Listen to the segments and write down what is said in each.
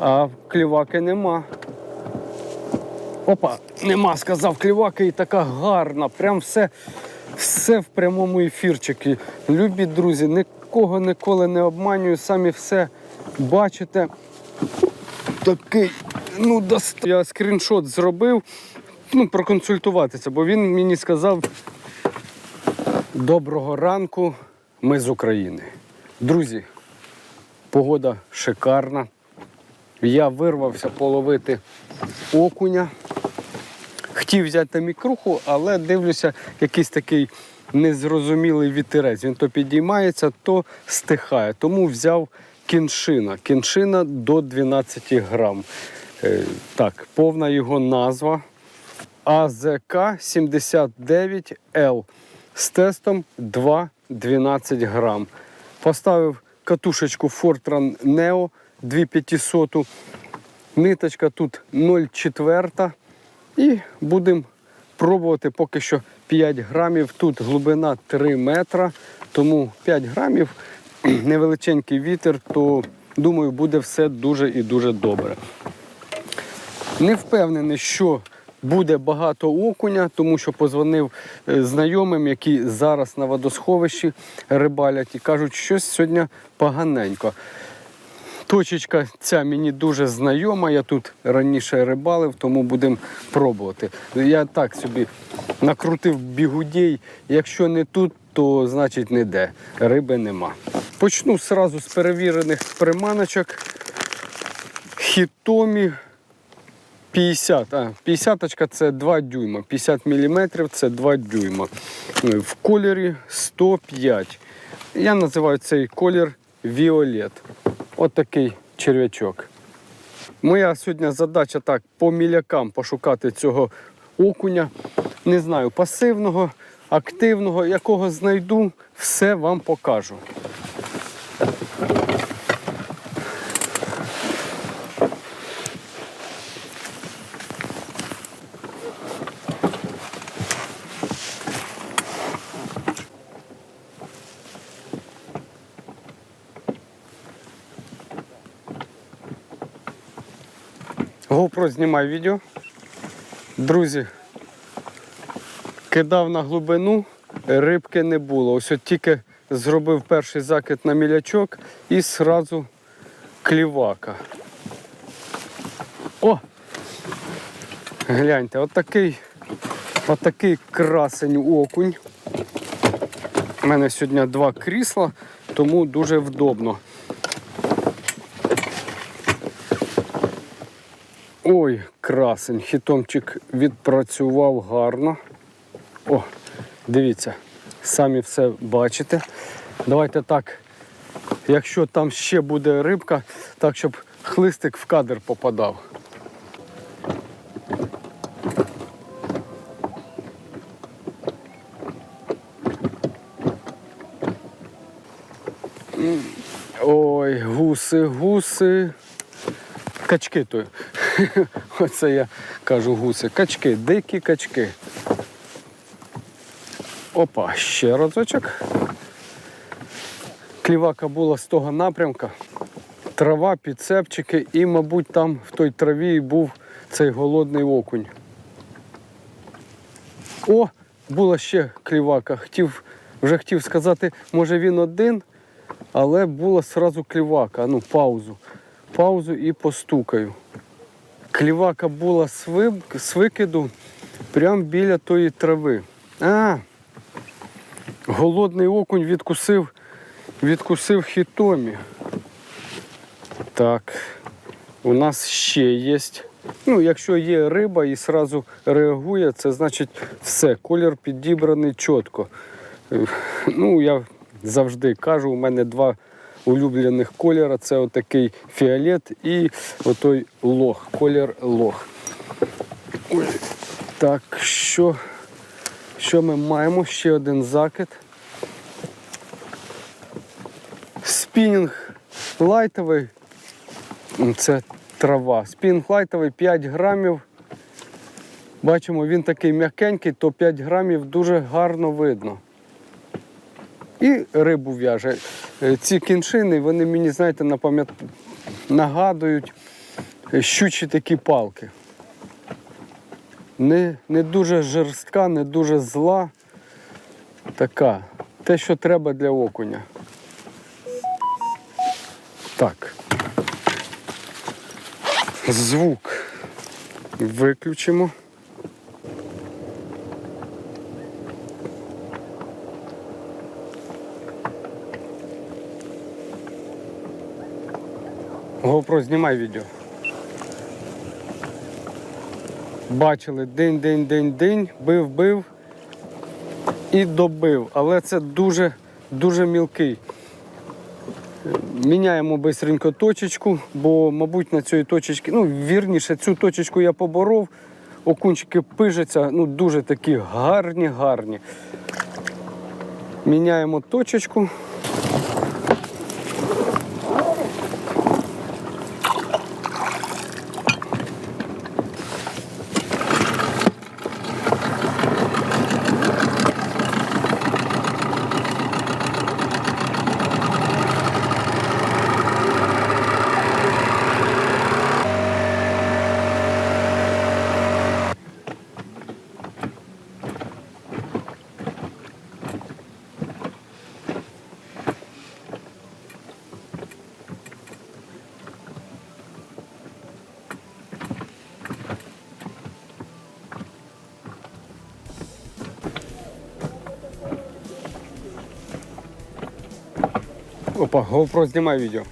А кліваки нема. Опа, нема, сказав кліваки, і така гарна. Прям все, все в прямому ефірчику. Любі друзі, нікого ніколи не обманюю, самі все бачите. Такий, ну, дост... я скріншот зробив, ну, проконсультуватися, бо він мені сказав: доброго ранку, ми з України. Друзі, погода шикарна. Я вирвався половити окуня. Хотів взяти мікруху, але дивлюся, якийсь такий незрозумілий вітерець. Він то підіймається, то стихає. Тому взяв кіншина. Кіншина до 12 грам. Е, так, повна його назва АЗК 79L з тестом 2,12 грам. Поставив катушечку Fortran Neo 2500. Ниточка тут 0,4. І будемо пробувати поки що 5 грамів. Тут глибина 3 метра, тому 5 грамів, невеличенький вітер, то думаю, буде все дуже і дуже добре. Не впевнений, що буде багато окуня, тому що позвонив е, знайомим, які зараз на водосховищі рибалять і кажуть, що сьогодні поганенько. Точечка ця мені дуже знайома. Я тут раніше рибалив, тому будемо пробувати. Я так собі накрутив бігудей. Якщо не тут, то значить не де. Риби нема. Почну одразу з перевірених приманочок. Хітомі 50. А, 50 це 2 дюйма. 50 мм це 2 дюйма. В кольорі 105. Я називаю цей колір Віолет. От такий черв'ячок. Моя сьогодні задача так по мілякам пошукати цього окуня. Не знаю, пасивного, активного, якого знайду, все вам покажу. GoPro знімай відео. Друзі, кидав на глибину, рибки не було. Ось от тільки зробив перший закид на мілячок і зразу клівака. О! Гляньте, отакий, отакий красень окунь. У мене сьогодні два крісла, тому дуже вдобно. Ой, красень, хітомчик відпрацював гарно. О, дивіться, самі все бачите. Давайте так, якщо там ще буде рибка, так щоб хлистик в кадр попадав. Ой, гуси, гуси. Качки то. Оце я кажу гуси. Качки, дикі качки. Опа, ще разочок. Клівака була з того напрямка. Трава, підцепчики і, мабуть, там в той траві був цей голодний окунь. О, була ще клівака. Хотів, вже хотів сказати, може він один, але була сразу клівака. Ну, паузу. Паузу і постукаю. Клівака була з викиду прямо біля тої трави. А, голодний окунь відкусив, відкусив хітомі. Так, у нас ще є. Ну, якщо є риба і одразу реагує, це значить все, колір підібраний чітко. Ну, я завжди кажу, у мене два улюблених кольора. Це отакий фіолет і отой лох, колір лох. Так, що, що ми маємо? Ще один закид. Спінінг лайтовий. Це трава. Спінінг лайтовий 5 грамів. Бачимо, він такий м'якенький, то 5 грамів дуже гарно видно. І рибу в'яже. Е, Ці кіншини, вони мені, знаєте, напам'ят... нагадують щучі такі палки. Не, не дуже жорстка, не дуже зла. Така. Те, що треба для окуня. Так. Звук виключимо. GoPro, знімай відео. Бачили день, день, день, день, бив, бив і добив. Але це дуже, дуже мілкий. Міняємо бистренько точечку, бо, мабуть, на цій точечці, ну, вірніше, цю точечку я поборов. Окунчики пижаться, ну, дуже такі гарні, гарні. Міняємо точечку. Опа, GoPro знімай відео.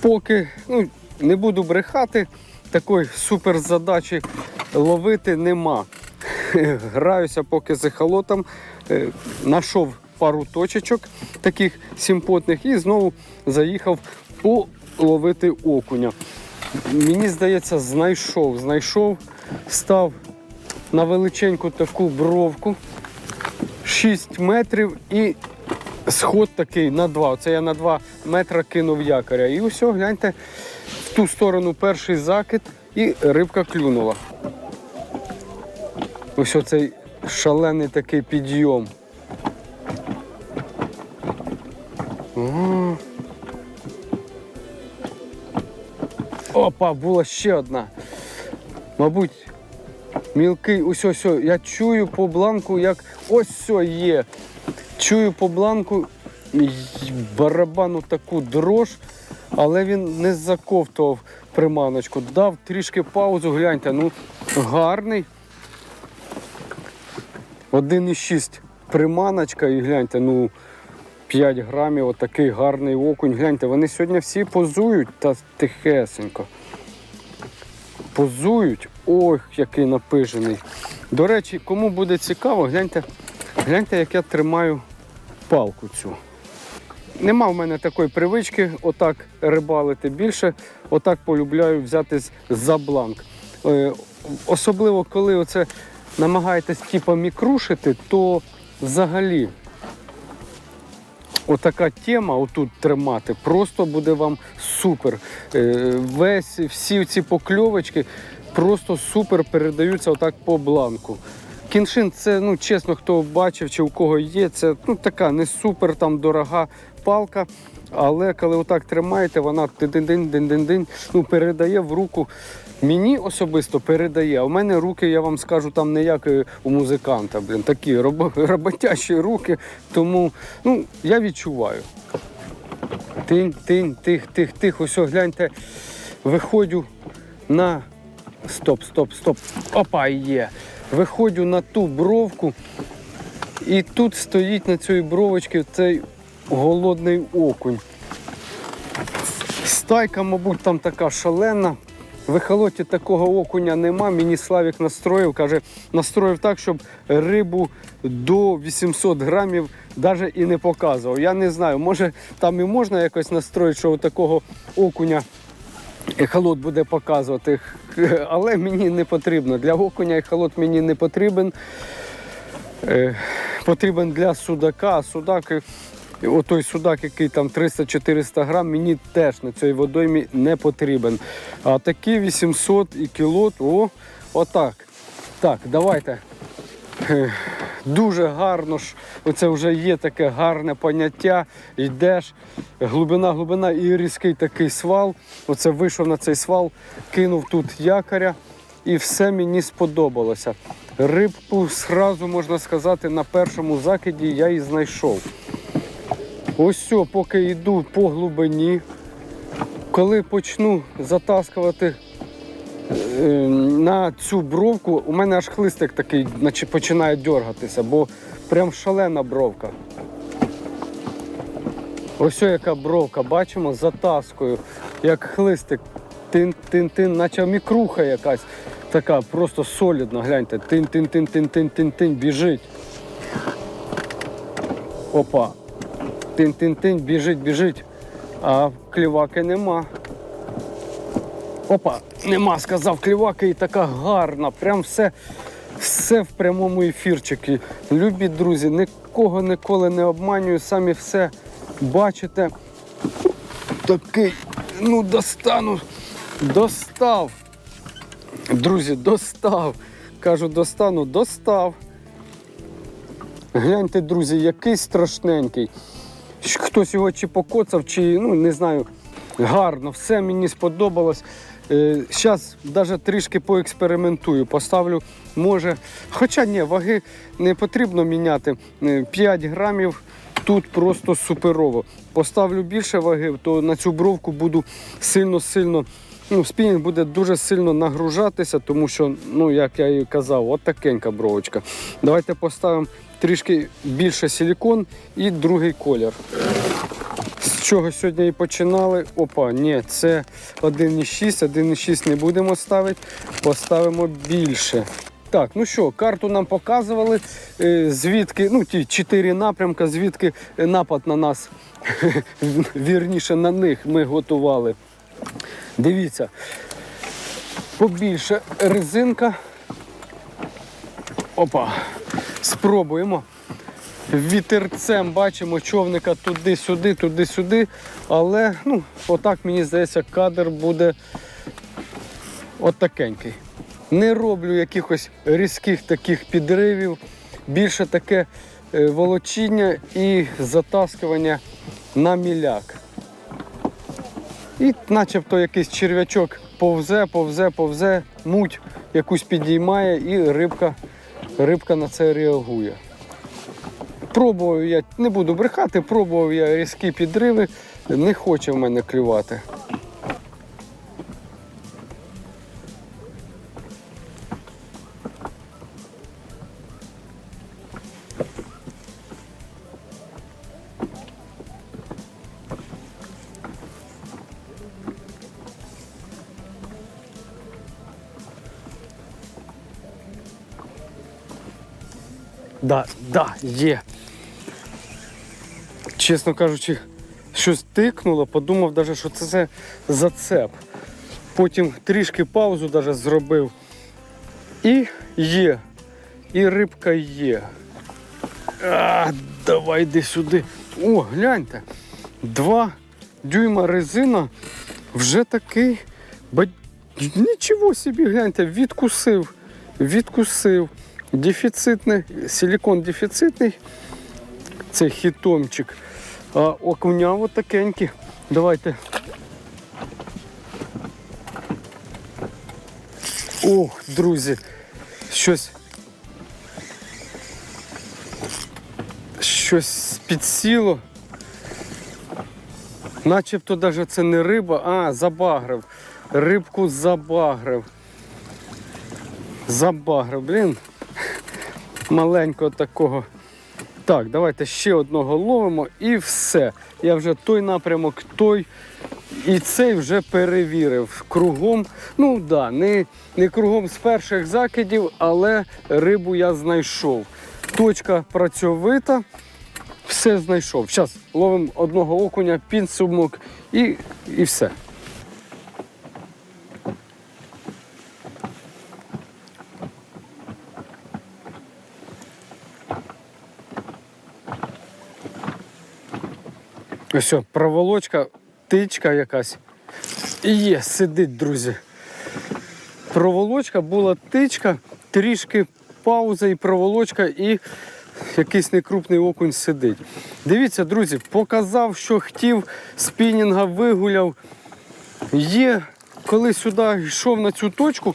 Поки ну, не буду брехати, такої супер задачі ловити нема. Граюся поки з ехолотом, Е, знайшов пару точечок таких симпотних і знову заїхав половити окуня. Мені здається, знайшов, знайшов, став на величеньку таку бровку 6 метрів і сход такий на 2. Оце я на 2 метри кинув якоря. І усе, гляньте, в ту сторону перший закид і рибка клюнула. Ось оцей шалений такий підйом. Опа, була ще одна. Мабуть, мілкий, ось ось, я чую по бланку, як ось все є. Чую по бланку барабану таку дрож, але він не заковтував приманочку. Дав трішки паузу, гляньте, ну гарний. 1,6 приманочка і гляньте, ну 5 грамів, отакий гарний окунь. Гляньте, вони сьогодні всі позують та тихесенько. Позують. Ох, який напижений. До речі, кому буде цікаво, гляньте, гляньте, як я тримаю палку цю. Нема в мене такої привички отак рибалити більше. Отак полюбляю взяти за бланк. Е, особливо, коли оце намагаєтесь типу, мікрушити, то взагалі отака тема отут тримати просто буде вам супер. Е, Весь всі ці покльовочки просто супер передаються отак по бланку. Кіншин, це, ну чесно, хто бачив чи у кого є, це ну, така не супер там дорога палка. Але коли отак тримаєте, вона дин дин дин дин ну, передає в руку. Мені особисто передає. В мене руки, я вам скажу, там не як у музиканта, блін, такі робо- роботящі руки. Тому ну, я відчуваю. Тинь, тинь, тих, тих, тих. Ось гляньте, виходжу на. Стоп, стоп, стоп. Опа, є. Виходжу на ту бровку, і тут стоїть на цій бровочці цей голодний окунь. Стайка, мабуть, там така шалена. В ехолоті такого окуня нема. Мені Славік настроїв, каже, настроїв так, щоб рибу до 800 грамів навіть і не показував. Я не знаю, може там і можна якось настроїти, що такого окуня ехолот буде показувати. Але мені не потрібно. Для окуня ехолот мені не потрібен. Е, потрібен для судака, а судак, отой судак, який там 300-400 грам, мені теж на цій водоймі не потрібен. А такі 800 і кіло, о, отак. Так, давайте. Дуже гарно ж. Оце вже є таке гарне поняття. Йдеш, глибина, глибина і різкий такий свал. Оце вийшов на цей свал, кинув тут якоря, і все мені сподобалося. Рибку зразу можна сказати, на першому закиді я і знайшов. Ось поки йду по глибині, коли почну затаскувати е, на цю бровку, у мене аж хлистик такий починає дергатися, бо прям шалена бровка. Ось яка бровка, бачимо, затаскою, як хлистик. Тин-тин-тин, наче мікруха якась така, просто солідна, гляньте. Тин-тин-тин-тин-тин-тин-тин, біжить. Опа. Тин-тин-тин, біжить, біжить. А кліваки нема. Опа, нема, сказав кліваки, і така гарна. Прям все, все в прямому ефірчику. Любі друзі, нікого ніколи не обманюю, самі все бачите. Такий, ну достану, достав. Друзі, достав. Кажу, достану, достав. Гляньте, друзі, який страшненький. Хтось його чи покоцав, чи ну не знаю. Гарно, все мені сподобалось. Зараз навіть трішки поекспериментую. Поставлю, може. Хоча ні, ваги не потрібно міняти. Е, 5 грамів тут просто суперово. Поставлю більше ваги, то на цю бровку буду сильно-сильно. Ну, спінінг буде дуже сильно нагружатися, тому що, ну, як я і казав, от такенька бровочка. Давайте поставимо трішки більше силікон і другий колір. З чого сьогодні і починали? Опа, ні, це 1,6, 1,6 не будемо ставити, поставимо більше. Так, ну що, карту нам показували, е, звідки, ну ті чотири напрямки, звідки напад на нас, вірніше на них ми готували. Дивіться, побільше резинка. Опа, спробуємо. Вітерцем бачимо човника туди-сюди, туди-сюди. Але ну, отак, мені здається, кадр буде отакенький. Не роблю якихось різких таких підривів. Більше таке е, волочіння і затаскування на міляк. І начебто якийсь черв'ячок повзе, повзе, повзе, муть якусь підіймає і рибка, рибка на це реагує. Пробував я, не буду брехати, пробував я різкі підриви, не хоче в мене клювати. Да, є. Чесно кажучи, щось тикнуло, подумав навіть, що це, це зацеп. Потім трішки паузу даже зробив. І є. І рибка є. А, давай йди сюди. О, гляньте. Два дюйма резина вже такий. Ба... Нічого собі, гляньте, відкусив. Відкусив. Дефіцитний, силікон дефіцитний. Це хітомчик. А окуня от такенькі. Давайте. Ох, друзі, щось. Щось підсіло. Начебто навіть це не риба, а забагрив. Рибку забагрив. Забагрив, блін. Маленького такого. Так, давайте ще одного ловимо і все. Я вже той напрямок, той. І цей вже перевірив кругом. Ну да, не, не кругом з перших закидів, але рибу я знайшов. Точка працьовита, все знайшов. Зараз ловимо одного окуня, підсумок і, і все. Ось, проволочка, тичка якась. І є, сидить, друзі. Проволочка була тичка, трішки пауза, і проволочка, і якийсь некрупний окунь сидить. Дивіться, друзі, показав, що хотів, спінінга вигуляв. Є, коли сюди йшов на цю точку,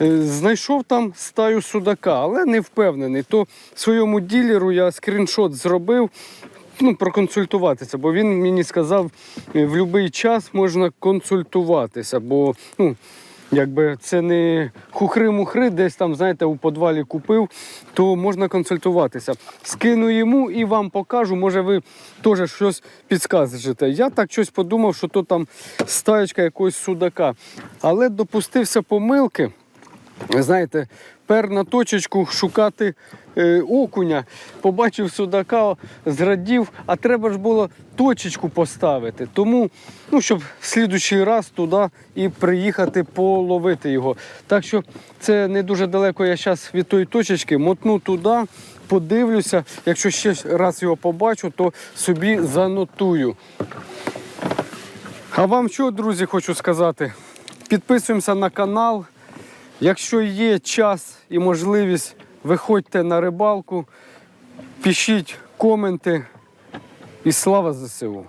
е, знайшов там стаю судака, але не впевнений. То своєму ділеру я скріншот зробив. Ну, проконсультуватися, бо він мені сказав, е, в будь-який час можна консультуватися, бо ну, якби це не хухри-мухри, десь там, знаєте, у подвалі купив, то можна консультуватися. Скину йому і вам покажу, може ви теж щось підскажете. Я так щось подумав, що то там стаєчка якогось судака. Але допустився помилки. Знаєте, пер на точечку шукати е, окуня, побачив судака, зрадів, а треба ж було точечку поставити. Тому, ну, щоб в слідущий раз туди і приїхати половити його. Так що це не дуже далеко я зараз від тої точечки, мотну туди, подивлюся. Якщо ще раз його побачу, то собі занотую. А вам що, друзі, хочу сказати? Підписуємося на канал. Якщо є час і можливість, виходьте на рибалку, пишіть коменти і слава ЗСУ.